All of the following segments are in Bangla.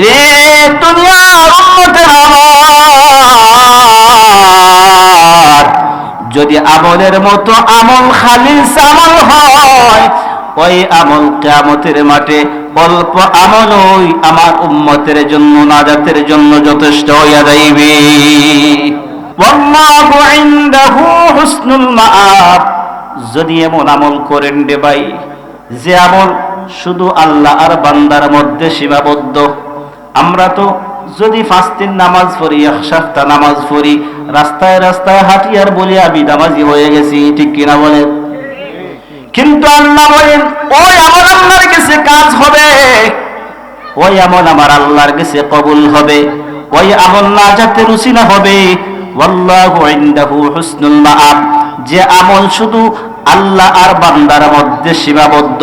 রে আমার। যদি আমলের মতো আমল খালিস আমল হয়, ওই আমল কিয়ামতের মাঠে অল্প আমল ওই আমার উম্মতের জন্য, নাজাতের জন্য যথেষ্ট হইয়া যাইবে। যদি এমন আমল করেন রে ভাই, যে আমল শুধু আল্লাহ আর বান্দার মধ্যে সীমাবদ্ধ। আমরা তো যদি দিন নামাজ পড়ি এক সপ্তাহ নামাজ পড়ি, রাস্তায় রাস্তায় হাঁটি আর বলি আমি নামাজি হয়ে গেছি, ঠিক কিনা বলেন? কিন্তু আল্লাহ বলেন, ওই আমল আল্লাহর কাছে কাজ হবে, ওই আমল আমার আল্লাহর কাছে কবুল হবে, ওই আমল না যাতে হবে। ইনদাহু হুসনুল মাআব, যে আমল শুধু আল্লাহ আর বান্দার মধ্যে সীমাবদ্ধ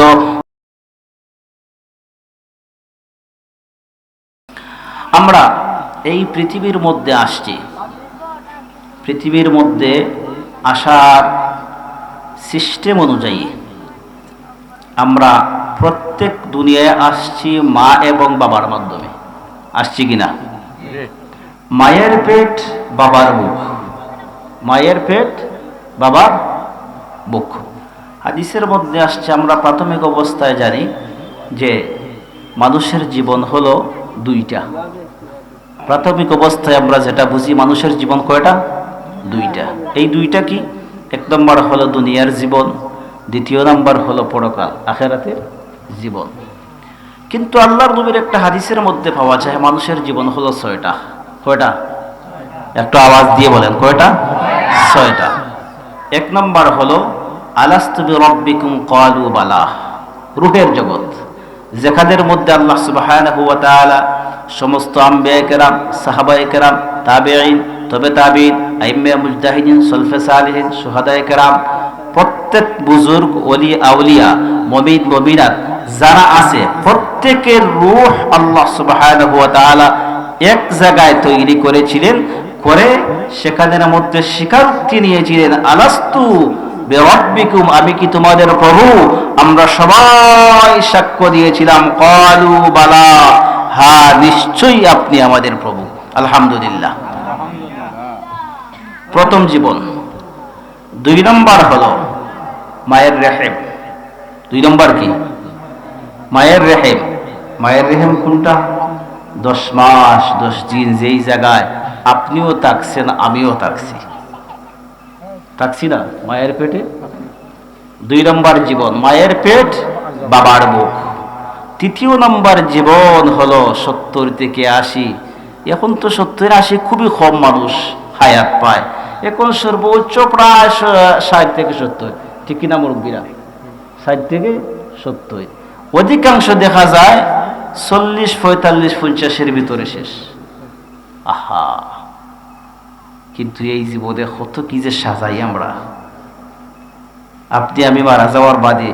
আমরা এই পৃথিবীর মধ্যে আসছি। পৃথিবীর মধ্যে আসার সিস্টেম অনুযায়ী আমরা প্রত্যেক দুনিয়ায় আসছি মা এবং বাবার মাধ্যমে। আসছি কিনা? মায়ের পেট, বাবার বুক মায়ের পেট, বাবার বুক হাদিসের মধ্যে আসছে, আমরা প্রাথমিক অবস্থায় জানি যে মানুষের জীবন হলো দুইটা। প্রাথমিক অবস্থায় আমরা যেটা বুঝি, মানুষের জীবন কয়টা? দুইটা। এই দুইটা কি? এক নম্বর হলো দুনিয়ার জীবন, দ্বিতীয় নম্বর হলো পরকাল, আখেরাতের জীবন। কিন্তু আল্লাহর নবীর একটা হাদিসের মধ্যে পাওয়া যায়, মানুষের জীবন হলো ছয়টা। কয়টা? একটু আওয়াজ দিয়ে বলেন, কয়টা? ছয়টা। এক নম্বর হলো আলাস্তুবি রব্বিকুম কালু বালা, রুহের জগৎ। যেখানের মধ্যে আল্লাহ সুবহানাহু ওয়া তাআলা সমস্ত আম্বিয়া কেরাম, সাহাবায়ে কেরাম, তাবেঈন, তবে তাবিন আইম্মে মুজতাহিদিন, সলফে সালিহিন সুহাদায়ে কেরাম, প্রত্যেক বুজুর্গ অলি আউলিয়া, মমিন, মমিনাত, যারা আছে, প্রত্যেকের রূহ আল্লাহ সুবহানাহু ওয়া তাআলা এক জায়গায় তৈরি করেছিলেন, করে সেখানের মধ্যে স্বীকারোক্তি নিয়েছিলেন আলাস্তু বেরব্বিকুম, আমি কি তোমাদের প্রভু? আমরা সবাই সাক্ষ্য দিয়েছিলাম। কালু বালা, হা, নিশ্চয়ই আপনি আমাদের প্রভু। আলহামদুলিল্লাহ। প্রথম জীবন। দুই নম্বর হলো মায়ের রেহেম। দুই নম্বর কি? মায়ের রেহেম। মায়ের রেহেম কোনটা? দশ মাস, দশ দিন যেই জায়গায় আপনিও থাকছেন, আমিও থাকছি। থাকছি না, মায়ের পেটে? দুই নম্বর জীবন, মায়ের পেট, বাবার বুক তৃতীয় নম্বর জীবন হলো সত্তর থেকে আশি। এখন তো সত্তর আশি খুবই কম মানুষ হায়াত পায়। এখন সর্বোচ্চ প্রায় ষাট থেকে সত্তর। ঠিক কিনা মুরব্বীরা? ষাট থেকে সত্তর। অধিকাংশ দেখা যায় চল্লিশ, পঁয়তাল্লিশ, পঞ্চাশের ভিতরে শেষ। আহা! কিন্তু এই জীবনে কত কি যে সাজাই আমরা। আপনি আমি মারা যাওয়ার বাদে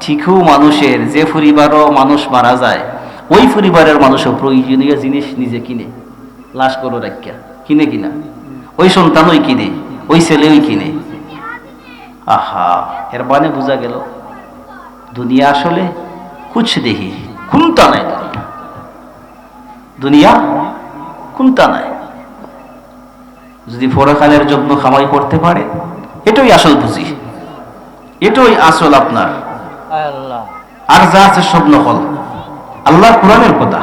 ঠিকও মানুষের, যে পরিবারও মানুষ মারা যায়, ওই পরিবারের মানুষও প্রয়োজনীয় জিনিস নিজে কিনে, লাশ করো রাখিয়া কিনে কিনা। ওই সন্তানই কিনে, ওই ছেলেই কিনে। আহা, এর বানে বোঝা গেল, দুনিয়া আসলে কুছ দেখি কোনটা নাই। দুনিয়া কোনটা নাই। যদি পরকালের জন্য খামাই করতে পারে এটাই আসল বুঝি এটাই আসল আপনার। আর যা আছে সব নকল। আল্লাহ কোরআনের কথা।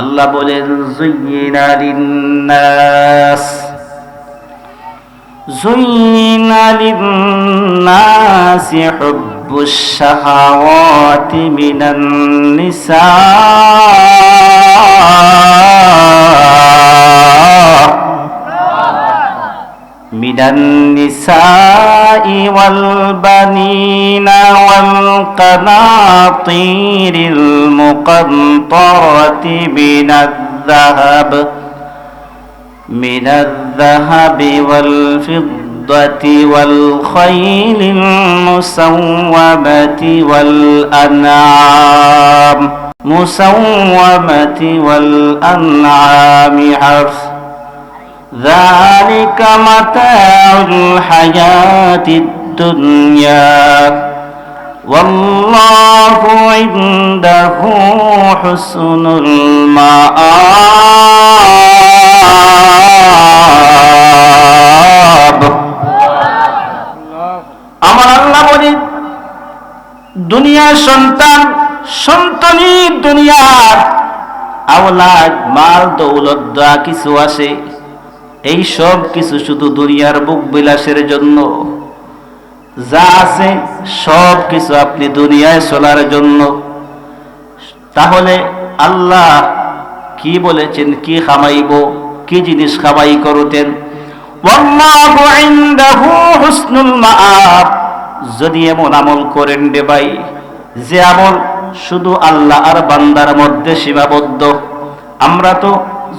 আল্লাহ বলেন জুইয়িনা লিন্নাস। জুইয়িনা লিন্নাসি হুব্বুশ শাহাওয়াতি মিনান নিসা من النساء والبنين والقناطير المقنطرة من الذهب من الذهب والفضة والخيل المسومة والأنعام مسومة والأنعام حرث ذلك متاع الحياة الدنيا والله عنده حسن المآب আমার আল্লাহ বলি দুনিয়ার সন্তান সন্তানই দুনিয়ার আওলাদ মাল দৌলত যা কিছু আছে এই সব কিছু শুধু দুনিয়ার বুক বিলাসের জন্য। যা আছে সব কিছু আপনি দুনিয়ায় চলার জন্য। তাহলে আল্লাহ কি বলেছেন? কি খামাইব? কি জিনিস খামাই করতেন? যদি এমন আমল করেন রে ভাই, যে আমল শুধু আল্লাহ আর বান্দার মধ্যে সীমাবদ্ধ। আমরা তো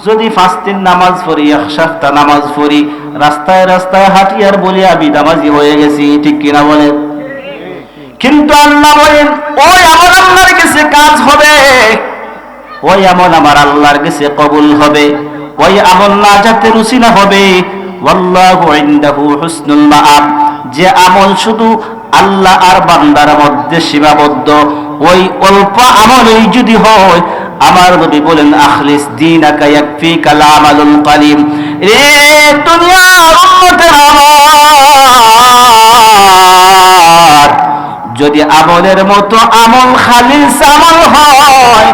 যদি দিন নামাজ পড়ি এক সপ্তাহ নামাজ পড়ি, রাস্তায় রাস্তায় হাঁটি আর বলি, আমি নামাজি হয়ে গেছি ঠিক কিনা বলেন? কিন্তু আল্লাহ বলেন, ওই আমার আল্লাহর কাছে কাজ হবে। ওই আমল আমার আল্লাহর কাছে কবুল হবে। ওই আমল না যাতে রুসিনা হবে। ওয়াল্লাহু ইনদাহু হুসনুল মাআব। যে আমল শুধু আল্লাহ আর বান্দার মধ্যে সীমাবদ্ধ। ওই অল্প আমলই যদি হয় আমার নবী বলেন, আখলিস ইয়াকফিকা আমালুল কালিম। রে দুনিয়ার উম্মতের আমার যদি আমলের মতো আমল খালিস আমল হয়,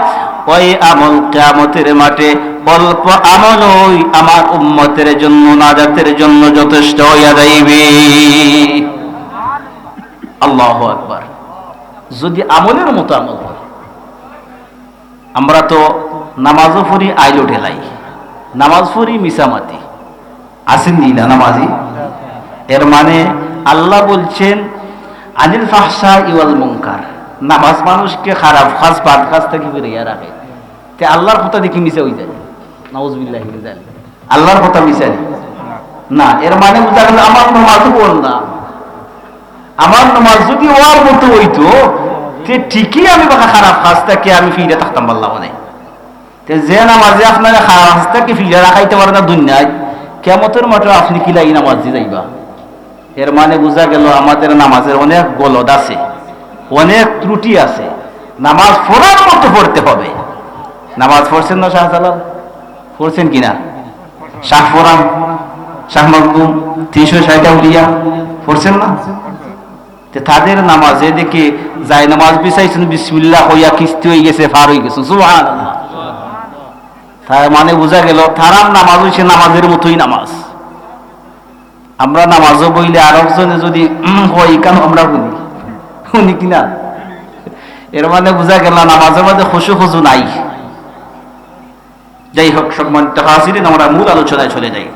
ওই আমল কিয়ামতের মাঠে অল্প আমল ওই আমার উম্মতের জন্য, নাজাতের জন্য যথেষ্ট হইয়া যাইবে। আল্লাহ আকবার। যদি আমলের মতো আমল হয়। আমরা তো নামাজও পড়ি, আইলো ঢেলাই নামাজ পড়ি মিসামাতি আসেন না নামাজি? এর মানে আল্লাহ বলছেন, আনিল ফাহসা ইওয়াল মুনকার। নামাজ মানুষকে খারাপ খাস বাদ কাজ থেকে ফিরিয়ে রাখে। তে আল্লাহর কথা দেখি মিশে হয়ে যায়। নাউজুবিল্লাহ আল্লাহর কথা মিশে না, এর মানে বুঝা গেল আমার নামাজও পড় না। আমার নামাজ যদি ওয়ার মতো হইতো তে ঠিকই আমি বাকা খারাপ কাজটাকে আমি ফিরে থাকতাম পারলাম মানে যে নামাজে আপনার খারাপ কাজটাকে ফিরে রাখাইতে পারে না দুনিয়ায়, কেমতের মাঠে আপনি কি লাগি নামাজ যাইবা? এর মানে বোঝা গেল আমাদের নামাজের অনেক গলদ আছে, অনেক ত্রুটি আছে। নামাজ পড়ার মতো পড়তে হবে। নামাজ পড়ছেন না শাহজালাল? পড়ছেন কিনা? শাহ ফোরাম, শাহ মকদুম, তিনশো ষাটটা উলিয়া পড়ছেন না? তে তাদের নামাজে দেখে যাই নামাজ বিছাইছেন, বিসমিল্লাহ হইয়া কিস্তি হয়ে গেছে, ফার হয়ে গেছে সুবহান তার মানে বোঝা গেল, তারার নামাজ হইছে নামাজের মতোই নামাজ। আমরা নামাজও বইলে আর একজনে যদি হয়, কেন আমরা বলি? শুনি কিনা এর মানে বোঝা গেল, নামাজের মধ্যে খুশু খুশু নাই। যাই হোক, সম্মানিত হাজিরিন, আমরা মূল আলোচনায় চলে যাই।